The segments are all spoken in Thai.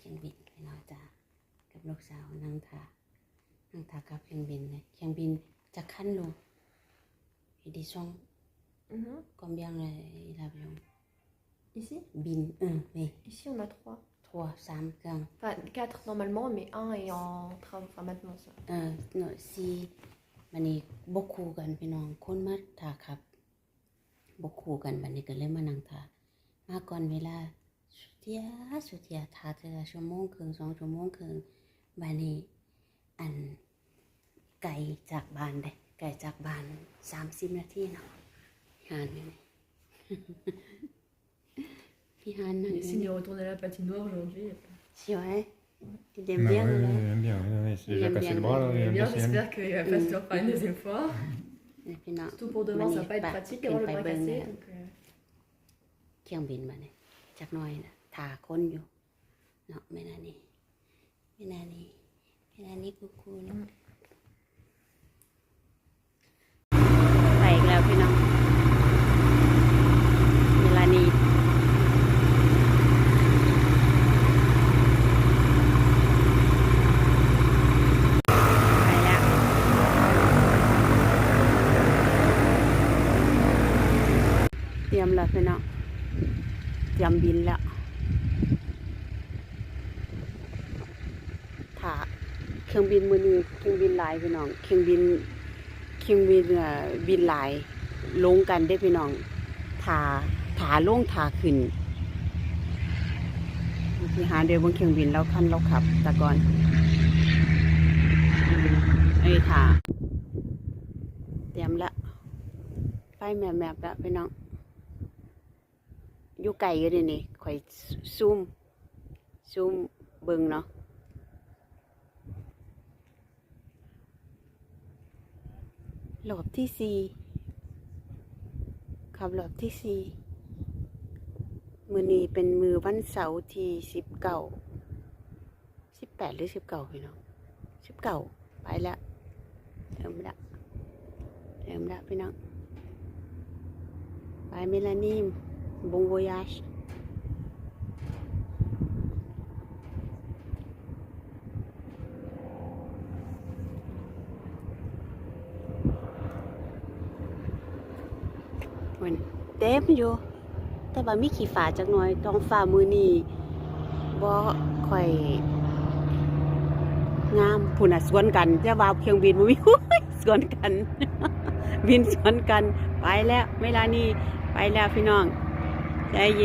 เครื่องบินพี่น้องจ้ากับลูกสาวนั่งทานั่งทากับเครื่องบินเลยเครื่องบินจะขั้นลงอีดิซอง Mhm. combien le- l'avion Ici บินเออนี่ Ici, on a trois. ทัวสามเครื่อง Enfin, quatre normalement, mais un est en train. Enfin, maintenant, ça. เออเนอะซีมันนี่บกคู่กันพี่น้องคนมาทาครับบกคู่กันบันนี้ก็เลยมานั่งทามาก่อนเวลา สุดเทียสุดเทียทาเธอละชั่วโมงครึ่งสองชั่วโมงครึ่งบันนี้อันไก่จากบ้านได้ไก่จากบ้านสามสิบนาทีเนาะพี่ฮานนี่พี่ฮานนั่ง Il signe de retourner à la patinoire aujourd'hui. สวยเดม Bah เบี้ยง ouais, เลย il aime bien, oui, oui, c'est Il déjà aime cassé bien le le- bras, là, il Eh aime bien, bien s'y aller. j'espère qu'il va pas se le faire une deuxième fois. นี่พี่น้อง Surtout pour demain, ça va pas être Bah, pratique d'avoir le il bras va cassé. bien. Donc, euh, เครื่องบินมาเนี่ย จักหน่อยนะถาคนอยู่เนาะไม่นานี่ไม่นานี่ไม่นานี่กูกูเนาะไปอีกแล้วพี่น้องเวลานี้ไปล้วเตรียมแล้วพี่น้องเตรียมบินแล้ว ถ้าเครื่องบินมือนี้เครื่องบินหลายพี่น้อง เครื่องบิน เครื่องบินบินหลายลงกันได้พี่น้องถาถาลงถาขึ้นที่หาเดียวบนเครื่องบินแล้วคันเราขับตะกอนอืมไอ้ถาเตรียมละไปแมบแมบล้วพี่น้องอยู่ไกลอยู่เดินี่ข่อยซูมซูมเบิ่งเนาะ รอบที่สี่ขับรอบที่สี่มือนี้เป็นมือวันเสาร์ที่สิบเก้าสิบแปดหรือสิบเก้าพี่น้องสิบเก้าไปแล้วเริ่มละเริ่มละพี่น้องไปเมลานีม Bon voyage. Bueno, เต็มอยู่แต่ว่ามีขี้ฟ้าจักหน่อยท้องฟ้ามือนี้บ่ค่อยงามพุ่นน่ะสวนกันแต่ว่าเครื่องบินบ่มีสวนกันบินสวนกันไปแล้วเวลานี้ไปแล้วพี่น้องใจเย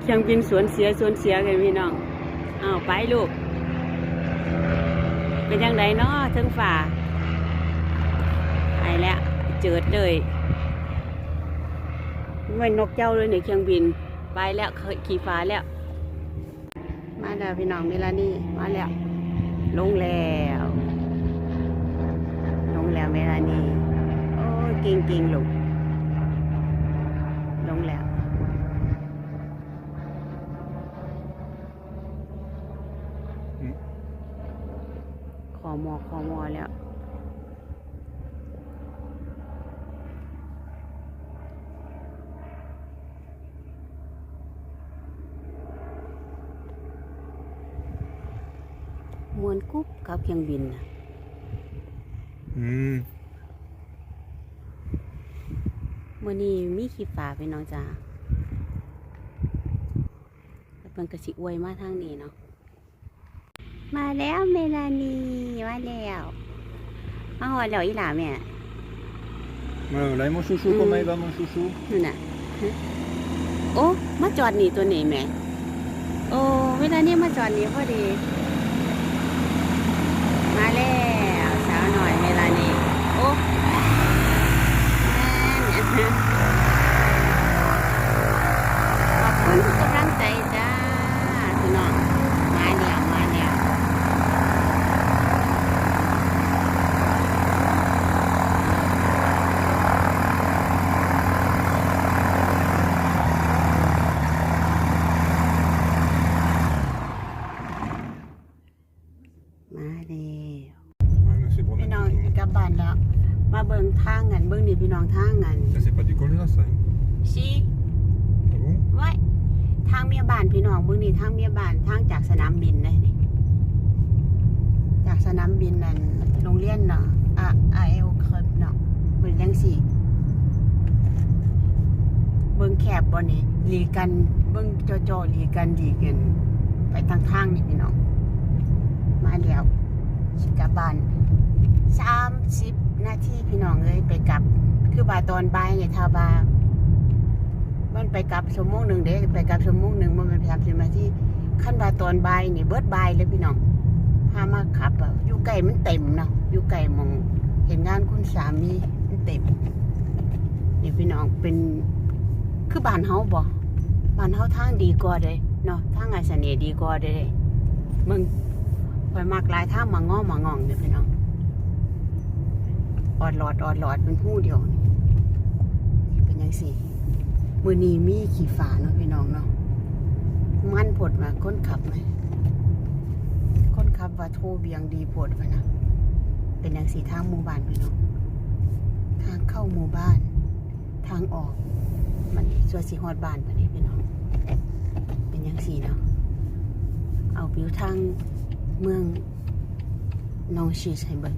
เครื่องบินสวนเสียสวนเสียกันพี่น้องอ้าวไปลูก เป็นยังไงเนาะเทิงฝ่าไปแล้วเจิดเลย ไม่นกเจ้าเลยในเครื่องบิน ไปแล้วเคยขี่ฟ้าแล้ว มาแล้วพี่น้องเวลานี้มาแล้ว ลงแล้ว ลงแล้วเวลานี้โอ้ยเก่งเก่งๆลูกลงแล้วอืมขอมอขอมอแล้ว มวนกุ๊บกับเครื่องบินน่ะ Hmm. มื่อนี้มีขีฟ้าพี่น้องจ้าแล้วเพิ่นกระสิอวยมาทางนี้เนาะ มาแล้วเมลานีมาแล้วมาหอดแล้วอีหล่าแม่ Ouais, là, mon chouchou, comment il va, mon chouchou นู่นน่ะฮะโอ้ มาจอดนี่ตัวนี้แม่ โอ้ เวลานี้มาจอดนี่พอดี มาแล้วสาวหน่อยเวลานีโอ้แม่นขอบคุณทุกกำลังใจจ้าพี่น้องมาแล้วมาแล้วมาแล้ว Ouais, mais c'est pour พี่ mettre น้อง tout le monde. กลับบ้านแล้ว มาเบิ่งทางกันเบิ่งนี่พี่น้องทางกัน Ça, c'est pas du choléra, ça. hein ชี Ah bon ไว้ทางเมียบ้านพี่น้องเบื้องนี้ทางเมียบ้านทางจากสนามบินเลยนี่จากสนามบินนั่นโรงเรียนเนาะอะไอเอลคบเนาะเป็นยังสี่เบิ่งแคบบ่นี่หลีกันเบิ่งจอจอๆหลีกันหลีกัน ไปทางทางนี่พี่น้อง มาแล้วสิกลับบ้าน สามสิบนาทีพี่น้องเลยไปกลับ คือบาตอนบ่ายเนี่ยถ้าบามันไปกลับชั่วโมงหนึ่งเด้ไปกลับชั่วโมงหนึ่งมันเป็นสามสิบนาทีขั้นบาตอนบ่ายนี่เบิดบ่ายเลยพี่น้องพามาขับอะอยู่ไกลมันเต็มเนาะอยู่ไกลหมองเห็นงานคุณสามีมันเต็มนี่พี่น้องเป็นคือบ้านเฮาบ่บ้านเฮาทางดีกว่าเด้เนาะทางไอ้เสน่ห์ดีกว่าเด้มึงข่อยมักหลายทางมาง้อมางองเด้อพี่น้อง ออดหลอดออดหลอดเป็นผู้เดียวเป็นจังซี่มือนีมีขี่ฟ้าเนาะพี่น้องเนาะมันผดมาคนขับไหมคนขับว่าโทเบียงดีโพดพะนะเป็นจังซี่ทางหมู่บ้านพี่น้องทางเข้าหมู่บ้าน ทางออก มันส่วนสีฮอดบ้านปนี้พี่น้องเป็นยังสี่เนาะเอาผิวทางเมืองหนองชีใช้เบิง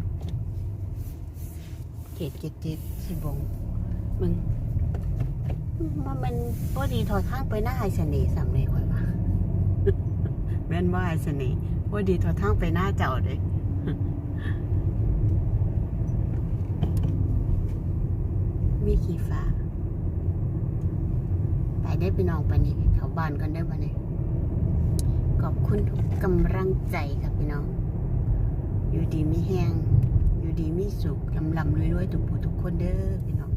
เขตเกตจิตสิบงมึงมันมันพอดีถอดทางไปหน้าไฮเสน่ห์สำเร็จค่อยว่าแม่นว่าไฮเสน่ห์พอดีถอดทางไปหน้าเจ้าเลยมีขี่ฟ้าไปได้พี่น้องไปนี่เขาบ้านกันได้ปะนี่ขอบคุณทุกกำลังใจครับพี่น้อง อยู่ดีไม่แห้ง อยู่ดีมีสุขลำลำรวยๆทุกผู้ทุกคนเด้อพี่น้อง